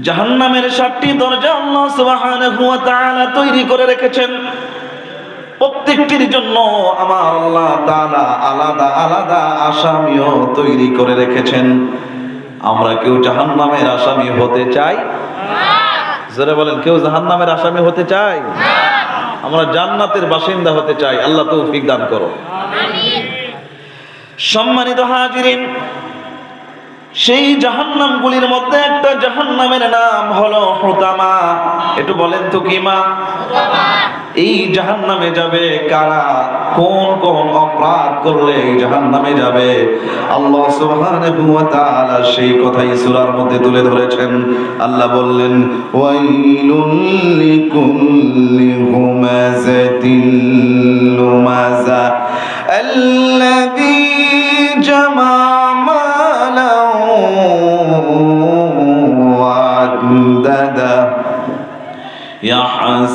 জাহান্নামের সাতটি দরজা আল্লাহ সুবহানাহু ওয়া তাআলা তৈরি করে রেখেছেন। প্রত্যেকটির জন্য আমার আল্লাহ তাআলা আলাদা আলাদা আসামিও তৈরি করে রেখেছেন। আমরা কেউ জাহান্নামের আসামি হতে চাই? জোরে বলেন কেউ জাহান্নামের আসামি হতে চাই? আমরা জান্নাতের বাসিন্দা হতে চাই। আল্লাহ তৌফিক দান করো। সম্মানিত হাজিরিন সেই জাহান্নামগুলির মধ্যে একটা জাহান্নামের নাম হলো হুতামা। একটু বলেন তো কি মা? এই জাহান্নামে যাবে কারা? কোন কোন অপরাধ করলে এই জাহান্নামে যাবে? আল্লাহ সুবহানাহু ওয়া তাআলা সেই কথাই সূরার মধ্যে তুলে ধরেছেন। আল্লাহ বললেন, ওয়াইলুল লিকুল্লি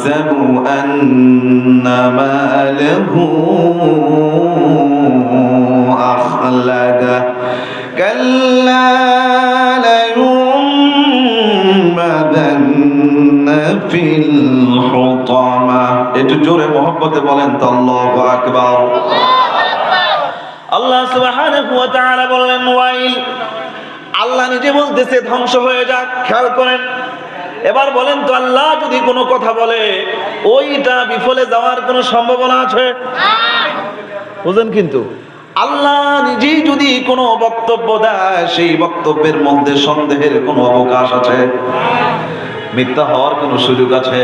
يحسب أن ماله أخلده كلا لينبذن في الحطمة একটু জোরে মোহব্বতে বলেন তো আল্লাহু আকবার আল্লাহ সুবহানাহু ওয়া তাআলা বললেন ওয়াইল আল্লাহ নিজে বলতেছে ধ্বংস হয়ে যাক খেয়াল করেন এবার বলেন তো আল্লাহ যদি কোনো কথা বলে, ওইটা বিফলে যাওয়ার কোনো সম্ভাবনা আছে? বুঝলেন কিন্তু, আল্লাহ নিজেই যদি কোনো বক্তব্য দেয়, সেই বক্তব্যের মধ্যে সন্দেহের কোনো অবকাশ আছে? মিথ্যা হওয়ার কোনো সুযোগ আছে?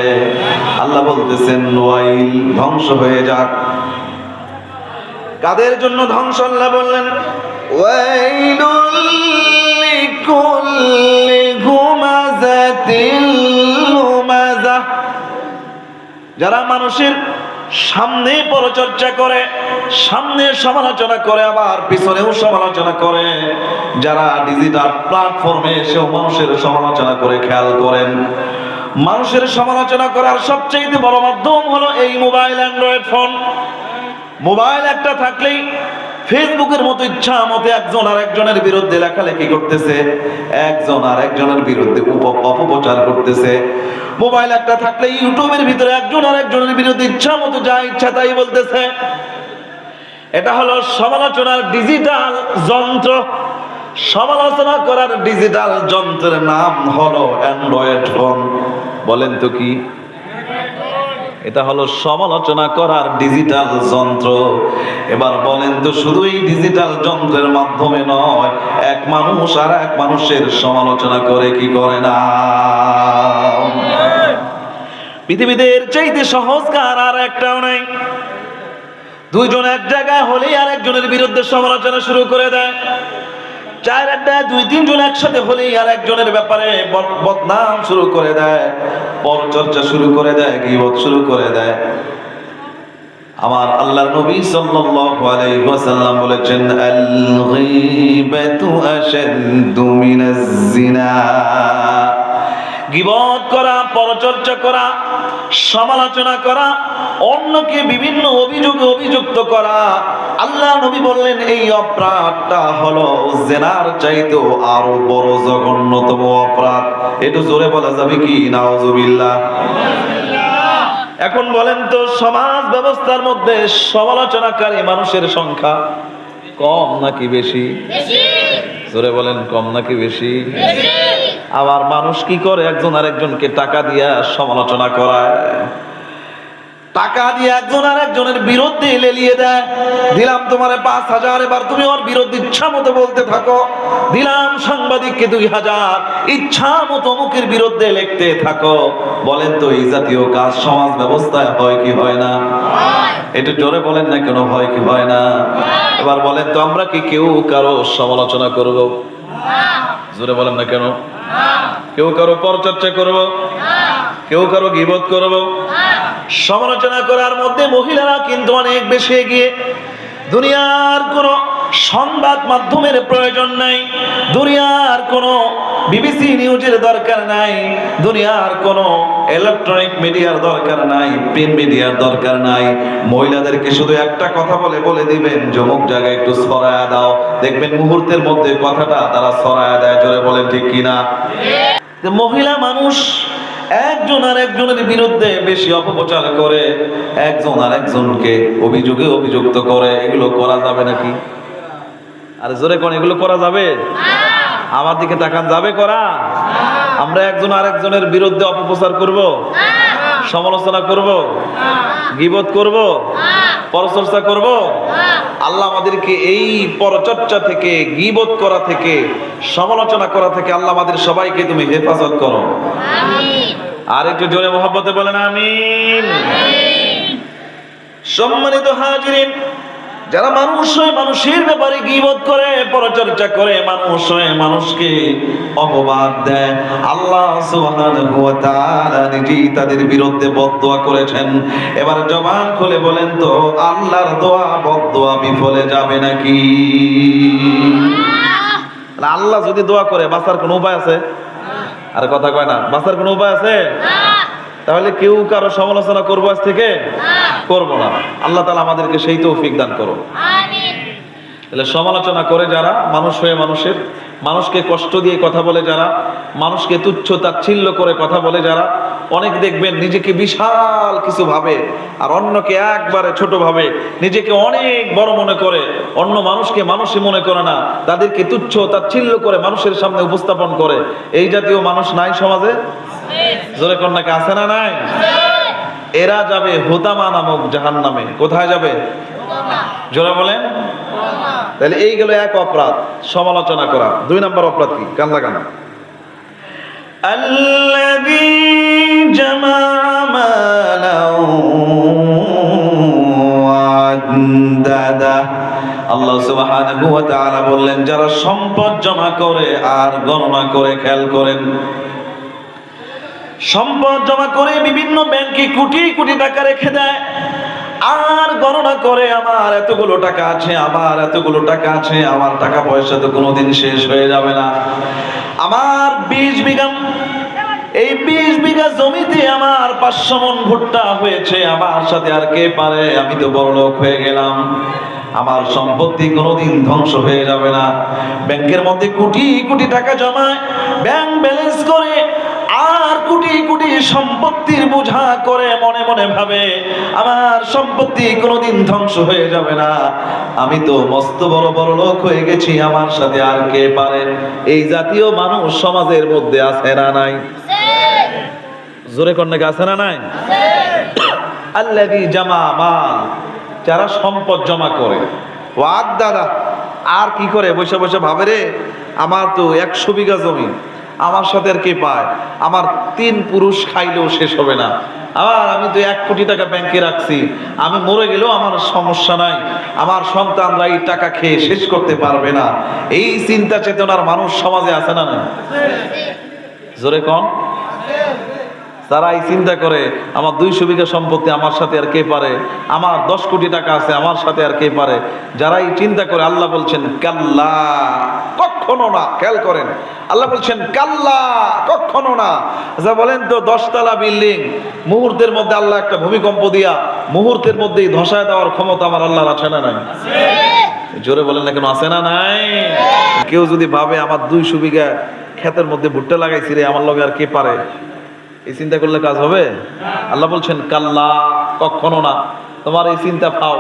আল্লাহ বলতেছেন, ওয়াইল, ধ্বংস হয়ে যাক। কাদের জন্য ধ্বংস? আল্লাহ বললেন, ওয়াইলুল যারা মানুষের সামনে পরচর্চা করে, সামনে সমালোচনা করে, আবার পিছনেও সমালোচনা করে, যারা ডিজিটাল প্ল্যাটফর্মে এসেও মানুষের সমালোচনা করে, খেয়াল করেন। মানুষের সমালোচনা করার সবচেয়ে বড় মাধ্যম হলো এই মোবাইল অ্যান্ড্রয়েড ফোন মোবাইল একটা থাকলেই ফেসবুকের মতো ইচ্ছা মতো একজন আর একজনের বিরুদ্ধে লেখালেখি করতেছে, একজন আর একজনের বিরুদ্ধে অপপ্রচার করতেছে। মোবাইল একটা থাকলে ইউটিউবের ভিতরে একজন আর একজনের বিরুদ্ধে ইচ্ছা মতো যা ইচ্ছা তাই বলতেছে। এটা হলো সমালোচনার ডিজিটাল যন্ত্র। সমালোচনা করার ডিজিটাল যন্ত্রের নাম হলো অ্যান্ড্রয়েড ফোন বলেন তো কি? এটা হলো সমালোচনা করার ডিজিটাল যন্ত্র। এবার বলেন তো শুধু এই ডিজিটাল যন্ত্রের মাধ্যমে নয়, এক মানুষ আর এক মানুষের সমালোচনা করে কি করে না? পৃথিবীতে এর চাইতে সহজ কার আর একটাও নাই। দুইজন এক জায়গায় হলেই আর একজনের বিরুদ্ধে সমালোচনা শুরু করে দেয়। চার আড্ডায় দুই তিনজন একসাথে হলেই আর একজনের ব্যাপারে বদ- বদনাম শুরু করে দেয়, পরচর্চা শুরু করে দেয়, গিবত শুরু করে দেয়। আমার আল্লাহ নবী সাল্লাল্লাহু আলাইহি ওয়াসাল্লাম বলেছেন আল গীবাতু আশাদ্দু মিনাজ জিনা গিবত করা পরচর্চা করা সমালোচনা করা অন্যকে বিভিন্ন অভিযোগে অভিযুক্ত করা। আল্লাহ নবী বললেন এই অপরাধটা হলো জেনার চাইতেও আরও বড় জঘন্যতম অপরাধ। একটু জোরে বলা যাবে কি? নাউজুবিল্লাহ। এখন বলেন তো সমাজ ব্যবস্থার মধ্যে সমালোচনাকারী মানুষের সংখ্যা কম নাকি বেশি? জোরে বলেন কম নাকি বেশি। আবার মানুষ কি করে? একজন আরেকজনকে টাকা দিয়া সমালোচনা করায়। টাকা দিয়ে একজন আর একজনের বিরুদ্ধে লেলিয়ে দেয়। দিলাম তোমারে পাঁচ হাজার এবার তুমি ওর বিরুদ্ধে ইচ্ছা মতো বলতে থাকো। দিলাম সাংবাদিককে দুই হাজার ইচ্ছা মতো অমুকের বিরুদ্ধে লিখতে থাকো। বলেন তো এই জাতীয় কাজ সমাজ ব্যবস্থায় হয় কি হয় না? একটু জোরে বলেন না কেন হয় কি হয় না? এবার বলেন তো আমরা কি কেউ কারও সমালোচনা করব? জোরে বলেন না কেন? কেউ কারও পরচর্চা করব, কেউ কারও গিবত করব। সমালোচনা করার মধ্যে মহিলারা কিন্তু অনেক বেশি এগিয়ে। দুনিয়ার কোন সংবাদ মাধ্যমের প্রয়োজন নাই, দুনিয়ার কোন বিবিসি নিউজের দরকার নাই, দুনিয়ার কোন ইলেকট্রনিক মিডিয়ার দরকার নাই প্রিন্ট মিডিয়ার দরকার নাই। মহিলাদেরকে শুধু একটা কথা বলে বলে দিবেন জমুক জায়গায় একটু ছড়ায়া দাও। দেখবেন মুহূর্তের মধ্যে কথাটা তারা ছড়ায়া দেয়, জোরে বলেন ঠিক কিনা? যে মহিলা মানুষ একজন আর একজনের বিরুদ্ধে বেশি অপপ্রচার করে একজন আর একজনকে অভিযোগে অভিযুক্ত করে এগুলো করা যাবে নাকি? আরে জোরে কোন এগুলো করা যাবে? আমার দিকে তাকান যাবে করা? আমরা একজন আরেকজনের বিরুদ্ধে অপপ্রচার করব? সমালোচনা করব? গিবত করব? পরচর্চা করব? আল্লাহ আমাদেরকে এই পরচর্চা থেকে গিবত করা থেকে সমালোচনা করা থেকে আল্লাহ আমাদের সবাইকে তুমি হেফাজত করো। আর একটু জোরে মোহাম্মতে বলেন আমিন। সম্মানিত হাজিরিন যারা মানুষ হয়ে মানুষের ব্যাপারে গিবত করে পরচর্চা করে মানুষ হয়ে মানুষকে অপবাদ দেয়। আল্লাহ সুবহানাহু ওয়া তাআলা নিজেই তাদের বিরুদ্ধে বদদোয়া করেছেন। এবার জবান খুলে বলেন তো আল্লাহর দোয়া বদদোয়া বিফলে যাবে নাকি? আল্লাহ যদি দোয়া করে বাঁচার কোনো উপায় আছে? আর কথা কয় না বাঁচার কোনো উপায় আছে? তাহলে কেউ কারও সমালোচনা করব আজ থেকে? করব না। আল্লাহ তালা আমাদেরকে সেই তৌফিক দান করো তাহলে সমালোচনা করে যারা মানুষ হয়ে মানুষের মানুষকে কষ্ট দিয়ে কথা বলে যারা মানুষকে তুচ্ছ তাচ্ছিল্য করে কথা বলে যারা অনেক দেখবেন নিজেকে বিশাল কিছু ভাবে আর অন্যকে একবারে ছোট ভাবে নিজেকে অনেক বড় মনে করে অন্য মানুষকে মানুষই মনে করে না তাদেরকে তুচ্ছ তাচ্ছিল্য করে মানুষের সামনে উপস্থাপন করে। এই জাতীয় মানুষ নাই সমাজে? জোরে কন্যাকে আছে না নাই? এরা যাবে হুদামা নামক জাহান নামে কোথায় যাবে জোরে বলেন তাহলে এই গেল এক অপরাধ সমালোচনা করা দুই নম্বর অপরাধ কি কান লাগানো الذي جمع مالا وعدده আল্লাহ সুবহানাহু ওয়া তাআলা বললেন যারা সম্পদ জমা করে আর গণনা করে খেয়াল করেন সম্পদ জমা করে বিভিন্ন ব্যাংকে কোটি কোটি টাকা রেখে দেয়। আর গণনা করে আমার এতগুলো টাকা আছে, আমার এতগুলো টাকা আছে, আমার টাকা পয়সা তো কোনোদিন শেষ হয়ে যাবে না। আমার বিশ বিঘা, এই বিশ বিঘা জমিতে আমার পাঁচশো মন ভুট্টা হয়েছে, আমার সাথে আর কে পারে? আমি তো বড় লোক হয়ে গেলাম। আমার সম্পত্তি কোনোদিন ধ্বংস হয়ে যাবে না। ব্যাংকের মধ্যে কোটি কোটি টাকা জমায়, ব্যাংক ব্যালেন্স করে আর কোটি কোটি সম্পত্তির বোঝা করে মনে মনে ভাবে, আমার সম্পত্তি কোনোদিন ধ্বংস হয়ে যাবে না। আমি তো মস্ত বড় বড় লোক হয়ে গেছি, আমার সাথে আর কে পারে? এই জাতীয় মানুষ সমাজের মধ্যে আছে না নাই? জোরে কন্যাকে আছে না নাই? আল্লাহি জামা মাল, যারা সম্পদ জমা করে। ওয়াদ দাদা, আর কি করে? বসে বসে ভাবে রে, আমার তো একশো বিঘা জমি। আমার সাথে আর কে পায়? আমার তিন পুরুষ খাইলেও শেষ হবে না। আবার আমি তো এক কোটি টাকা ব্যাংকে রাখছি। আমি মরে গেলেও আমার সমস্যা নাই। আমার সন্তানরা এই টাকা খেয়ে শেষ করতে পারবে না। এই চিন্তা চেতনার মানুষ সমাজে আছে না না জোরে কন। তারা এই চিন্তা করে, আমার দুইশো বিঘা সম্পত্তি আমার সাথে আর কে পারে? আমার দশ কোটি টাকা আছে, আমার সাথে আর কে পারে? যারা এই চিন্তা করে, আল্লাহ বলছেন, কাল্লা কখনো না, খেয়াল করেন। আল্লাহ বলছেন, কাল্লা, কখনো না। যা বলেন তো, দশতলা বিল্ডিং, মুহূর্তের মধ্যে আল্লাহ একটা ভূমিকম্প দিয়া, মুহূর্তের মধ্যেই ধসায় দেওয়ার ক্ষমতা আমার আল্লাহর আছে না নাই? জোরে বলেন না কেন, আছে না নাই? কেউ যদি ভাবে, আমার দুইশো বিঘা ক্ষেতের মধ্যে ভুট্টা লাগাইছি রে, আমার লগে আর কে পারে? এই চিন্তা করলে কাজ হবে? আল্লাহ বলছেন, কাল্লা, কখনো না। তোমার এই চিন্তা পাও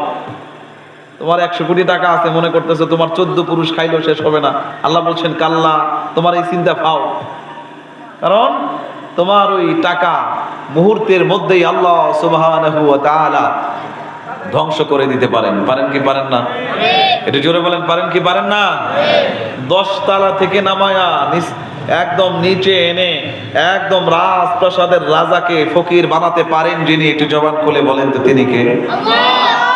তোমার একশো কোটি টাকা আছে মনে করতেছো তোমার চোদ্দ পুরুষ খাইলেও শেষ হবে না। আল্লাহ বলছেন কাল্লা তোমার এই চিন্তা পাও কারণ তোমার ওই টাকা মুহূর্তের মধ্যেই আল্লাহ তাআলা ধ্বংস করে দিতে পারেন। পারেন কি পারেন না? এটা জোরে বলেন পারেন কি পারেন না? দশ তালা থেকে নামায়া একদম নিচে এনে একদম রাজপ্রাসাদের রাজাকে ফকির বানাতে পারেন যিনি একটু জবান খুলে বলেন তো তিনি কে?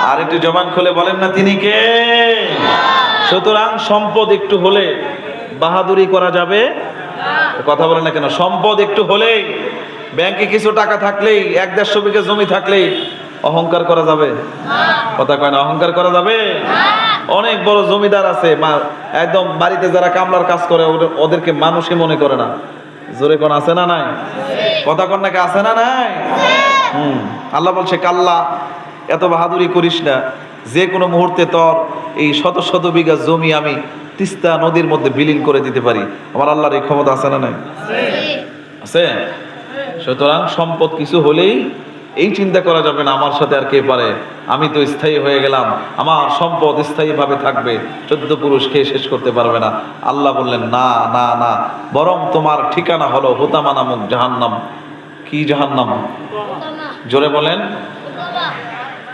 আর একটু জবান খুলে বলেন না তিনি কে? সুতরাং সম্পদ একটু হলে বাহাদুরি করা যাবে? কথা বলে না কেন? সম্পদ একটু হলেই ব্যাংকে কিছু টাকা থাকলেই, এক দেড়শো বিঘা জমি থাকলেই অহংকার করা যাবে? কথা কয় না, অহংকার করা যাবে? অনেক বড় জমিদার আছে একদম বাড়িতে যারা কামলার কাজ করে, ওদের- ওদেরকে মানুষই মনে করে না। জোরে কোন আছে না নাই? কথা কন নাকি আছে না নাই? হুম, আল্লাহ বলছে, কাল্লা এত বাহাদুরি করিস না। যে কোনো মুহূর্তে তোর এই শত শত বিঘা জমি আমি তিস্তা নদীর মধ্যে বিলীন করে দিতে পারি। আমার আল্লাহর এই ক্ষমতা আছে না নাই? আছে? সুতরাং সম্পদ কিছু হলেই এই চিন্তা করা যাবে না আমার সাথে আর কে পারে। আমি তো স্থায়ী হয়ে গেলাম আমার সম্পদ স্থায়ীভাবে থাকবে চোদ্দ পুরুষ খেয়ে শেষ করতে পারবে না। আল্লাহ বললেন না না না বরং তোমার ঠিকানা হলো হোতামা নামক জাহান্নাম। কি জাহান্নাম? জোরে বলেন।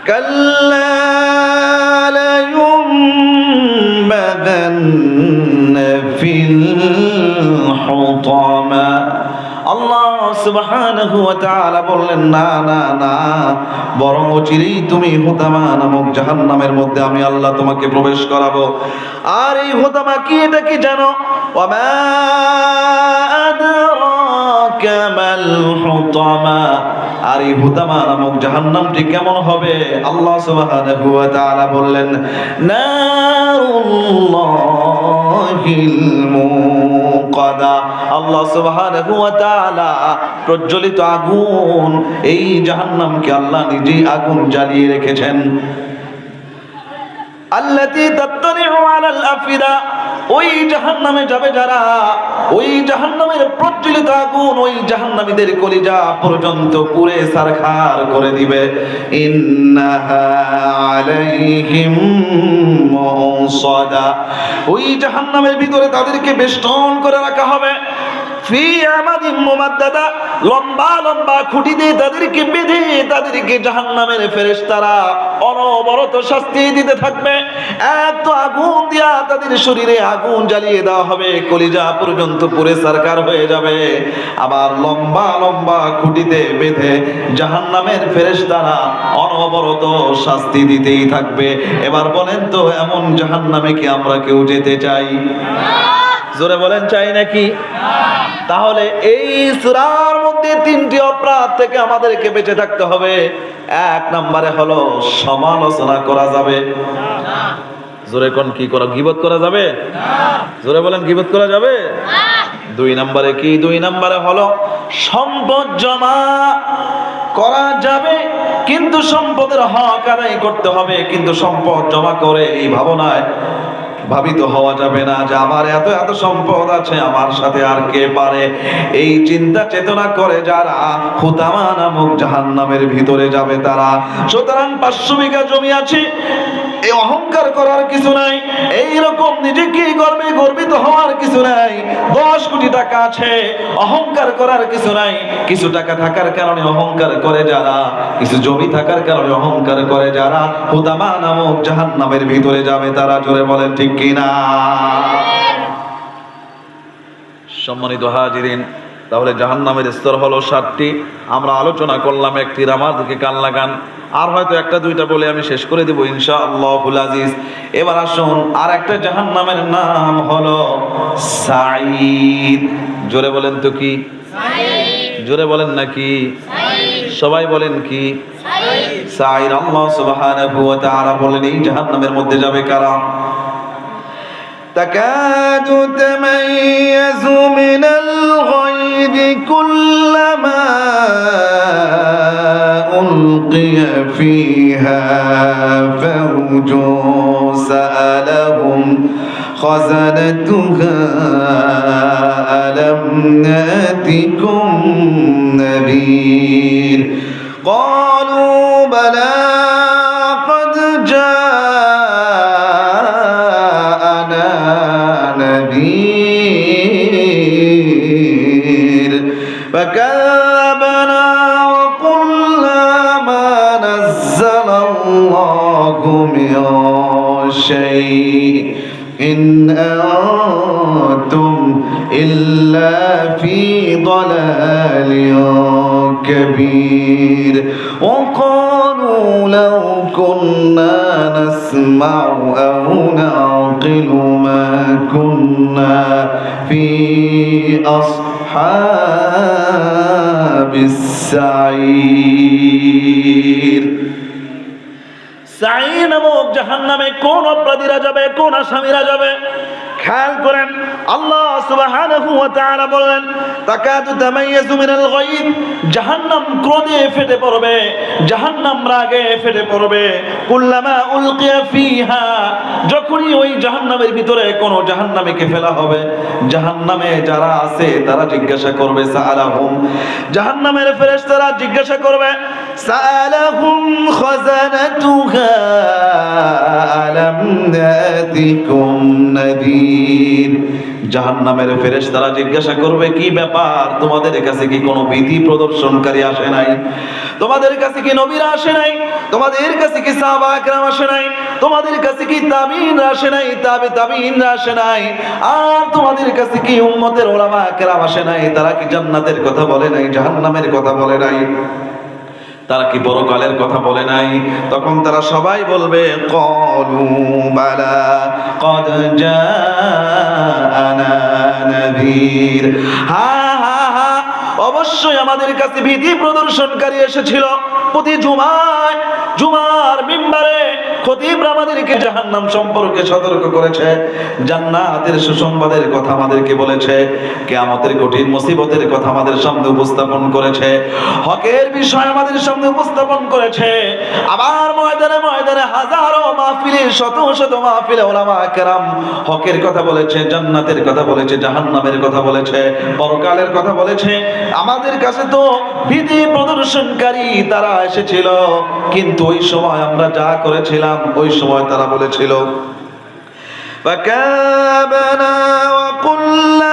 كلا لينبذن في الحطمة আল্লাহ সুবহানাহু ওয়া তাআলা বললেন না না না বরং অচিরেই তুমি হুতামা নামক জাহান্নামের মধ্যে আমি আল্লাহ তোমাকে প্রবেশ করাবো আর এই হুতামা কি এটা কি জানো ওয়া মা আদরাকা মাল হুতামা। আর এই হুতামা নামক জাহান্নামটি কেমন হবে? আল্লাহ সুবহানাহু ওয়া তাআলা বললেন, নারুল্লাহিল মুকাদা। আল্লাহ সুবহানাহু ওয়া তাআলা প্রজ্বলিত আগুন, এই জাহান্নামকে আল্লাহ নিজেই আগুন জ্বালিয়ে রেখেছেন। আল্লাতী তাত্তারিউ আলাল আফিদা। ওই জাহান নামে যাবে যারা, ওই জাহান নামের প্রজ্বলিত আগুন ওই জাহান নামীদের কলিজা পর্যন্ত পুরে সারখার করে দিবে। ওই জাহান নামের ভিতরে তাদেরকে বেষ্টন করে রাখা হবে। ফি আমাদিন মুমাদ্দাদা লম্বা লম্বা খুঁটি দিয়ে তাদেরকে বেঁধে তাদেরকে জাহান্নামের ফেরেশতারা অনবরত শাস্তি দিতে থাকবে। এত আগুন দিয়া তাদের শরীরে আগুন জ্বালিয়ে দেওয়া হবে, কলিজা পর্যন্ত পুরে সরকার হয়ে যাবে। আবার লম্বা লম্বা খুঁটিতে বেঁধে জাহান্নামের ফেরেশতারা অনবরত শাস্তি দিতেই থাকবে। এবার বলেন তো, এমন জাহান্নামে কি আমরা কেউ যেতে চাই? জোরে বলেন, চাই নাকি? তাহলে এই সুরার মধ্যে তিনটি অপরাধ থেকে আমাদেরকে বেঁচে থাকতে হবে। এক নম্বরে হলো সমালোচনা করা যাবে। জোরে কোন কি করা, গিবত করা যাবে? জোরে বলেন, গিবত করা যাবে? দুই নম্বরে কি? দুই নম্বরে হলো সম্পদ জমা করা যাবে, কিন্তু সম্পদের হক আদায় করতে হবে, কিন্তু সম্পদ জমা করে এই ভাবনায় ভাবিত হওয়া যাবে না যে আমার এত এত সম্পদ আছে, আমার সাথে আর কে পারে? এই চিন্তা চেতনা করে যারা হুতামা নামক জাহান্নামের ভিতরে যাবে তারা। সুতরাং পাঁচশো বিঘা জমি আছে এই অহংকার করার কিছু নাই, এইরকম নিজেকে গর্বে গর্বিত হওয়ার কিছু নাই, দশ কোটি টাকা আছে, অহংকার করার কিছু নাই, কিছু টাকা থাকার কারণে অহংকার করে যারা, কিছু জমি থাকার কারণে অহংকার করে যারা, হুদামা নামক জাহান নামের ভিতরে যাবে তারা, জোরে বলেন ঠিক কিনা? সম্মানিত হাজিরিন তাহলে জাহান নামের স্তর হলো সাতটি। আমরা আলোচনা করলাম একটি রামার দিকে কান লাগান আর হয়তো একটা দুইটা বলে আমি শেষ করে দেবো ইনশা আল্লাহুল আজিজ। এবার আসুন আর একটা জাহান নামের নাম হলো সাইদ জোরে বলেন তো কি? জোরে বলেন নাকি সবাই বলেন কি? সাইর আল্লাহ সুবহানাহু ওয়া তাআলা বলেন এই জাহান্নামের মধ্যে যাবে কারা? তাকাতু তামাইয়াজু মিনাল গায় الغيظ كلما ألقي فيها فوج سألهم خزنتها ألم نأتكم نذير؟ قالوا بلى فكذبنا وقلنا ما نزل الله من شيء إن أنتم إلا في ضلال كبير وقالوا لو كنا نسمع أو نعقل ما كنا في أصحاب السعير সাই নামক জাহান্নামে কোন অপরাধীরা যাবে কোন আসামিরা যাবে খেয়াল করেন আল্লাহ সুবহানাহু ওয়া তাআলা বলেন তাকাতু তামাইয়াজু মিনাল গায়ব। জাহান্নাম ক্রোধে ফেটে পড়বে, জাহান্নাম রাগে ফেটে পড়বে। কুল্লামা উলকিয়া ফিহা, যখনই ওই জাহান্নামের ভিতরে কোন জাহান্নামীকে ফেলা হবে, জাহান্নামে যারা আছে, তারা জিজ্ঞাসা করবে, সাআলাহুম। জাহান্নামের ফেরেশতারা জিজ্ঞাসা করবে, সাআলাহুম খাজানাতুহা আলাম নাতিকুম নাদির। জাহান্নামের ফেরেশতারা জিজ্ঞাসা করবে, কি ব্যাপার? তোমাদের কাছে কি কোনো বিধি প্রদর্শনকারী আসে নাই? তোমাদের কাছে কি নবীরা আসে নাই? তোমাদের কাছে কি সাহাবা আসে নাই? তোমাদের কাছে কি তাবিন আসে নাই? তাবে তাবিন আসে নাই? আর তোমাদের কাছে কি উম্মতের ওলামা একরাম আসে নাই? তারা কি জান্নাতের কথা বলে নাই? জাহান্নামের কথা বলে নাই? তারা কি বড় কালের কথা বলে নাই? তখন তারা সবাই বলবে, কলু বালা কদ জানা হা হা হা, অবশ্যই আমাদের কাছে ভীতি প্রদর্শনকারী এসেছিল। প্রতি জুমায়, জুমার মিম্বারে জাহান্নাম সম্পর্কে সতর্ক করেছে, জান্নাতের কথা আমাদেরকে বলেছে, কিয়ামতের কঠিন মুসিবতের কথা আমাদের উপস্থাপন করেছে, হকের আমাদের উপস্থাপন করেছে। আবার ময়দানে ময়দানে হাজারো মাহফিলে, শত শত ওলামা হকের কথা বলেছে, জান্নাতের কথা বলেছে, জাহান্নামের কথা বলেছে, পরকালের কথা বলেছে। আমাদের কাছে তো ভীতি প্রদর্শনকারী তারা এসেছিল, কিন্তু ওই সময় আমরা যা করেছিলাম ওই সময় তারা বলেছিল فكابنا وقلنا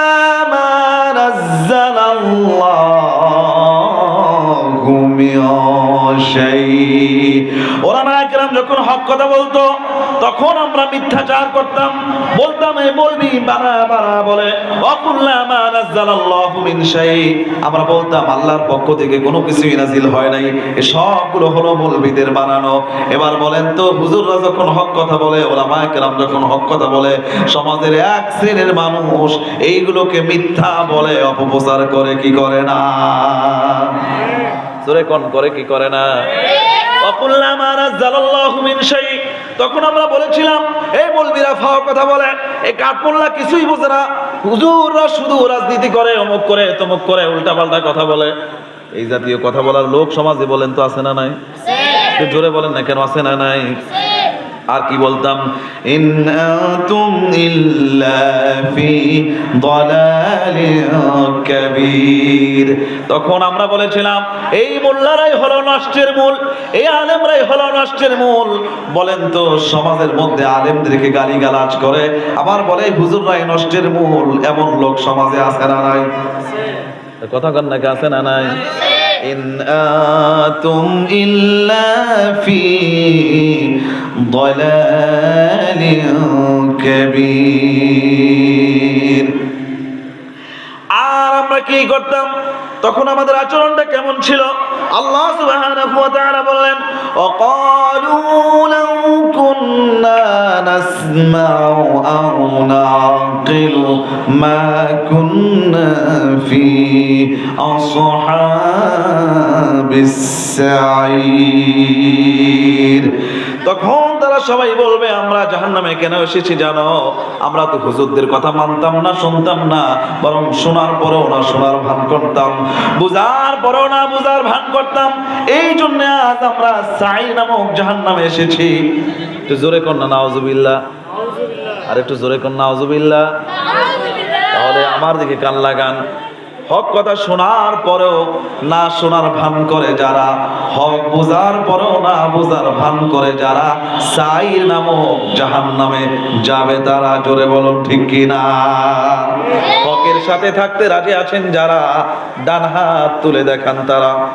যখন হক কথা বলতো, তখন আমরা মিথ্যাচার করতাম। বলতাম এই বলবি বলে আমরা বলতাম, আল্লাহর পক্ষ থেকে কোনো কিছুই নাজিল হয় নাই। সবগুলো হলো মৌলবীদের বানানো। এবার বলেন তো, হুজুররা যখন হক কথা বলে, ওলামা একরাম যখন হক কথা বলে, সমাজের এক শ্রেণির মানুষ এইগুলোকে মিথ্যা বলে, অপপ্রচার করে, কি করে না? জোরে কোন করে কি করে না? তখন আমরা বলেছিলাম এই মৌলবীরা ফাও কথা বলে এই কাঠমোল্লা কিছুই বোঝে না। হুজুররা শুধু রাজনীতি করে অমুক করে তমুক করে উল্টা পাল্টা কথা বলে। এই জাতীয় কথা বলার লোক সমাজে বলেন তো আছে না নাই? জোরে বলেন না কেন আছে না নাই? আর কি বলতাম? ইন ইল্লা ফি কাবীর। তখন আমরা বলেছিলাম, এই মোল্লারাই হলো নষ্টের মূল, এই আলেমরাই হলো নষ্টের মূল। বলেন তো, সমাজের মধ্যে আলেমদেরকে গালিগালাজ করে, আবার বলে হুজুররাই নষ্টের মূল, এমন লোক সমাজে আছে না নাই? কথা কন নাকি আছে না নাই? ইন আতুম ইল্লা ফি ضلال كبير আর আমরা কি করতাম তখন আমাদের আচরণটা কেমন ছিল আল্লাহ সুবহানাহু ওয়া তাআলা বললেন ওয়াকালু লাউ কুন্না নাসমাউ আও নাকিলু মা কুন্না ফি আসহাবিস সাঈর তখন তারা সবাই বলবে আমরা জাহান্নামে কেন এসেছি জানো? আমরা তো হুজুরদের কথা মানতাম না শুনতাম না বরং শোনার পরেও না শোনার ভান করতাম। বুঝার পরেও না বুঝার ভান করতাম। এই জন্য আজ আমরা সাই নামক জাহান্নামে এসেছি। একটু জোরে কর না নাউজুবিল্লাহ। আর একটু জোরে কর নাউজুবিল্লাহ। তাহলে আমার দিকে কান লাগান। হক কথা শোনার পরেও না শোনার ভান করে যারা। হক বোঝার পরেও না বোঝার ভান করে যারা। সাইর নামক জাহান নামে যাবে তারা, জোরে বলুন ঠিক কিনা? হকের সাথে থাকতে রাজি আছেন যারা, ডান হাত তুলে দেখান তারা।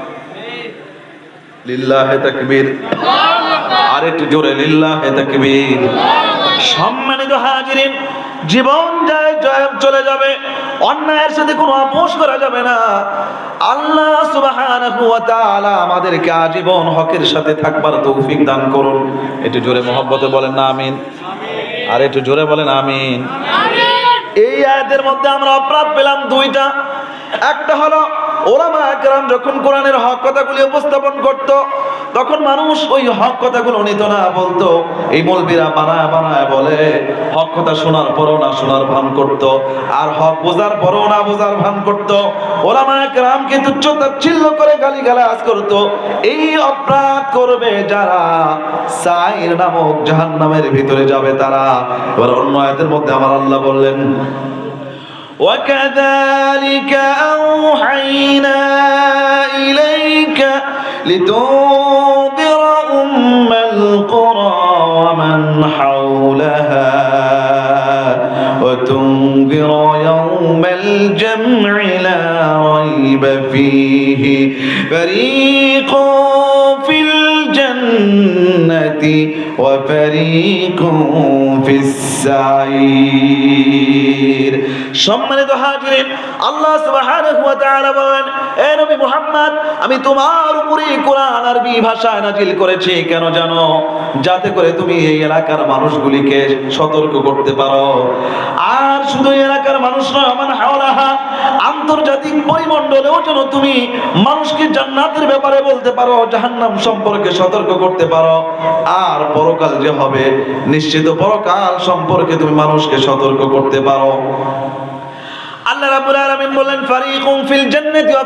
লিল্লাহে তাকবীর। আর জোরে, লিল্লাহে তাকবীর। সম্মানিত হাজিরিন, জীবন যায় জয় চলে যাবে অন্যায়ের সাথে কোনো আপোষ করা যাবে না। আল্লাহ সুবহানাহু ওয়া তাআলা আমাদেরকে আজীবন হকের সাথে থাকবার তৌফিক দান করুন। একটু জোরে মহব্বতে বলেন না আমিন। আর একটু জোরে বলেন আমিন। এই আয়াতের মধ্যে আমরা অপরাধ পেলাম দুইটা। একটা হলো ওলামা একরাম যখন কোরআনের হক কথাগুলি উপস্থাপন করত, তখন মানুষ ওই হক কথাগুলো নিত না, বলতো, এই মলবিরা বানায় বানায় বলে, হক কথা শোনার পরও না শোনার ভান করত, আর হক বোঝার পরও না বোঝার ভান করত। ওলামা একরামকে তুচ্ছ তাচ্ছিল্য করে গালি গালাজ করত, এই অপরাধ করবে যারা, সাইর নামক জাহান্নামের ভিতরে যাবে তারা। এবার অন্য আয়াতের মধ্যে আমার আল্লাহ বললেন وكذلك أوحينا إليك لتنذر أم القرى ومن حولها وتنذر يوم الجمع لا ريب فيه. فريق في الجنة وفريق في জাইর। সম্মানিত হাজিরিন, আল্লাহ সুবহানাহু ওয়া তাআলা বলেন, এ নবী মুহাম্মদ, আমি তোমার উপরে কোরআন আরবি ভাষায় নাজিল করেছি, কেন জানো? যাতে করে তুমি এই এলাকার মানুষগুলিকে সতর্ক করতে পারো। আর শুধু এলাকার মানুষ নয়, আমার হাওলাহা আন্তর্জাতিক পরিমণ্ডলেও যেন তুমি মানুষকে জান্নাতের ব্যাপারে বলতে পারো, জাহান্নাম সম্পর্কে সতর্ক করতে পারো। আর পরকাল যে হবে, নিশ্চিত পরকাল সম্পর্কে তুমি মানুষকে সতর্ক করতে পারো। আল্লাহ রাব্বুল আলামিন বলেন ফিল জান্নাতি ওয়া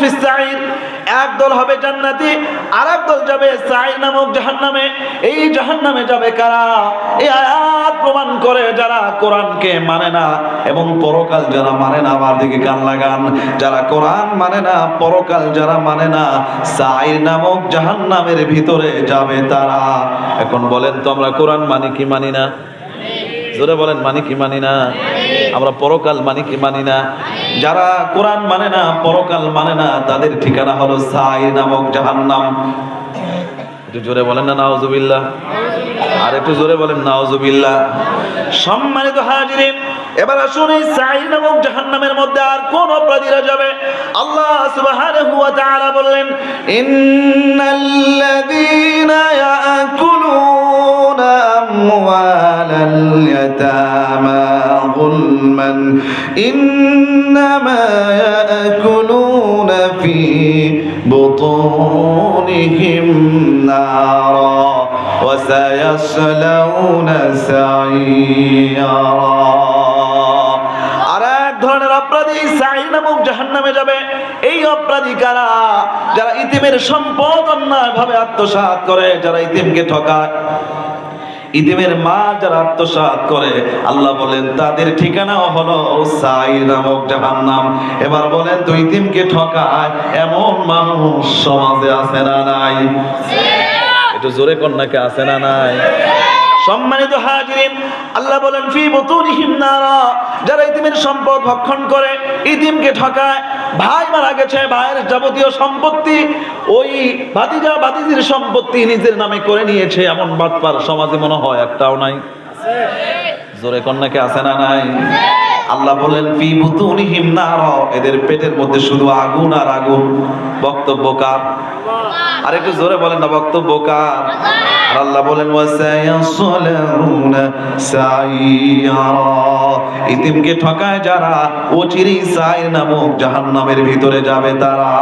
ফিস সাঈর এক দল হবে জান্নাতি দল যাবে সাঈর নামক জাহান্নামে। এই জাহান্নামে যাবে কারা? এই আয়াত প্রমাণ করে যারা কোরআনকে মানে না এবং পরকাল যারা মানে না, আমার দিকে কান লাগান। যারা কোরআন মানে না, পরকাল যারা মানে না সাঈর নামক জাহান্নামের ভিতরে যাবে তারা। এখন বলেন তো আমরা কোরআন মানি কি মানি না? জোরে বলেন, মানি কি মানি না? আমরা পরকাল মানি কি মানি না? যারা কোরআন মানে না, পরকাল মানে না, তাদের ঠিকানা হলো সাই নামক জাহান্নাম। একটু জোরে বলেন না, নাউজুবিল্লাহ। আর একটু জোরে বলেন, নাউজুবিল্লাহ। সম্মানিত হাজিরিন, এবার আসুন এই সাইর নামক জাহান্নামের মধ্যে আর কোন অপরাধীরা যাবে? আল্লাহ সুবহানাহু ওয়া তাআলা বললেন, ইন্নাল্লাযীনা ইয়াকুলুনা আমওয়ালাল ইয়াতামা ظلما إنما يأكلون في بطونهم نارا وسيصلون سعيرا আর এক ধরনের অপরাধী সাইর নামক জাহান্নামে যাবে এই অপরাধী কারা যারা ইতিমের সম্পদ অন্যায় ভাবে আত্মসাৎ করে যারা ইতিমকে ঠকায় ইতিমের মা যারা আত্মসাত করে আল্লাহ বলেন তাদের ঠিকানাও হলো সাই নামক জাহান্নাম। এবার বলেন তো ইদিমকে ঠকায় এমন মানুষ সমাজে আছে না নাই? একটু জোরে কন্যাকে আছে না নাই? সম্মানিত হাজিরিন, আল্লাহ বলেন, ফি বুতুনিহিম নারা যারা ইতিমের সম্পদ ভক্ষণ করে, ইতিমকে ঠকায়, ভাই মারা গেছে, ভাইয়ের যাবতীয় সম্পত্তি, ওই ভাতিজা, ভাতিজির সম্পত্তি নিজের নামে করে নিয়েছে, এমন বাটপার সমাজে মনে হয় একটাও নাই। জোরে কন্যাকে আছে না নাই? আল্লাহ বলেন, ফি বুতুনিহিম নারা এদের পেটের মধ্যে শুধু আগুন আর আগুন। বক্তব্য কার? আর একটু জোরে বলেন না, বক্তব্য কার? আর আল্লাহ বলেন ইতিমকে ঠকায় যারা, অচিরেই সাইর নামক জাহান্নামের ভিতরে যাবে তারা।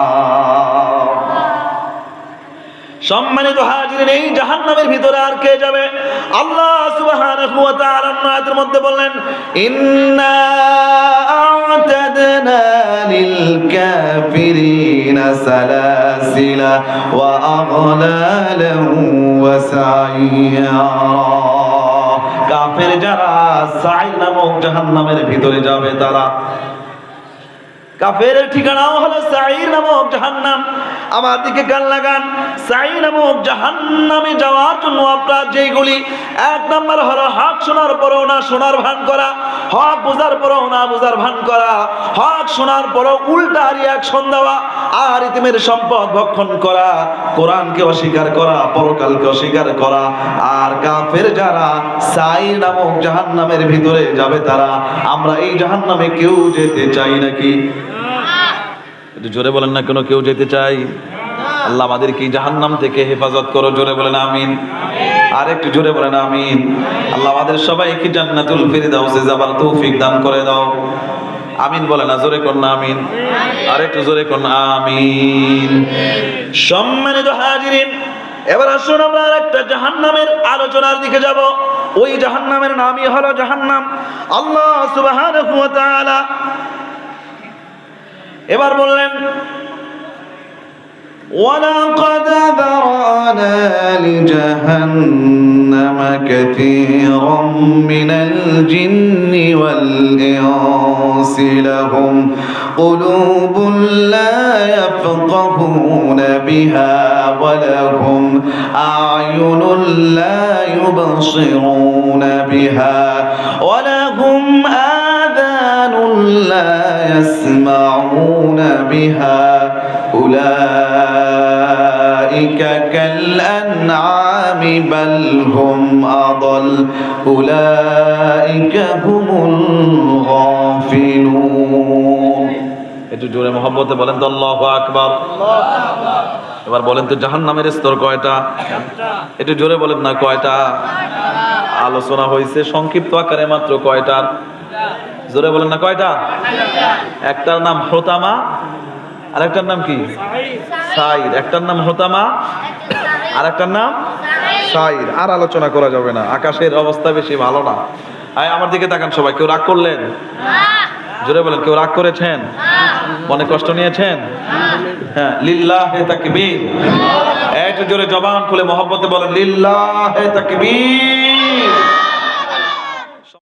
সম্মানিত হাজিরিন, এই জাহান্নামের ভিতরে আর কে যাবে? আল্লাহ আয়াতের মধ্যে বললেন, ইন্না আ'তাদনা للكافرين سلاسل وأغلالا সাইরা কাফের যারা সাই নামক জাহান্নামের ভিতরে যাবে তারা। কাফের ঠিকানাও হলো সাইর নামক জাহান্নাম। আমার দিকে কান লাগান। সাই নামক জাহান্নামে যাওয়ার জন্য আপনার যেইগুলি এক নাম্বার হলো হক শোনার পরেও না শোনার ভান করা, হক বোঝার পরেও না বোঝার ভান করা, হক শোনার পরেও উল্টা রিয়াকশন দেওয়া, আর ইতিমের সম্পদ ভক্ষণ করা, কোরআনকে অস্বীকার করা, পরকালকে অস্বীকার করা, আর কাফের যারা সাই নামক জাহান্নামের ভিতরে যাবে তারা, আমরা এই জাহান্নামে কেউ যেতে চাই নাকি? জোরে বলেন না কেন কেউ যেতে চাই? আল্লাহ আমাদের কি জাহান্নাম থেকে হেফাজত করো, জোরে বলেন আমিন। আর একটু জোরে বলেন আমিন। আল্লাহ আমাদের সবাইকে জান্নাতুল ফিরদাউসে যাবার তৌফিক দান করে দাও। আমিন বলে না, জোরে না আমিন। আর একটু জোরে না আমিন। সম্মানিত হাজিরিন, এবার আসুন আমরা একটা জাহান্নামের আলোচনার দিকে যাব। ওই জাহান্নামের নামই হলো জাহান্নাম। আল্লাহ সুবহানাহু ওয়া তাআলা এবার বললেন ولقد ذرأنا لجهنم كثيرا من الجن والإنس لهم قلوب لا يفقهون بها ولهم أعين لا يبصرون بها ولهم آذان لا يسمعون بها أولئك كالأنعام بل هم أضل أولئك هم الغافلون একটু জোরে মহব্বতে বলেন তো আল্লাহ আকবার এবার বলেন তো জাহান্নামের স্তর কয়টা একটু জোরে বলেন না কয়টা আলোচনা হয়েছে সংক্ষিপ্ত আকারে মাত্র কয়টা জোরে বলেন না, কয়টা? একটার নাম হোতামা আর একটার নাম কি? সাইর একটার নাম হোতামা আর একটার নাম সাইর আর আলোচনা করা যাবে না, আকাশের অবস্থা বেশি ভালো না। আয়, আমার দিকে তাকান সবাই, কেউ রাগ করলেন? জোরে বলেন, কেউ রাগ করেছেন? মনে কষ্ট নিয়েছেন? হ্যাঁ লিল্লাহে একটু জোরে জবান খুলে মহব্বতে বলেন, লিল্লাহে তাকবীর।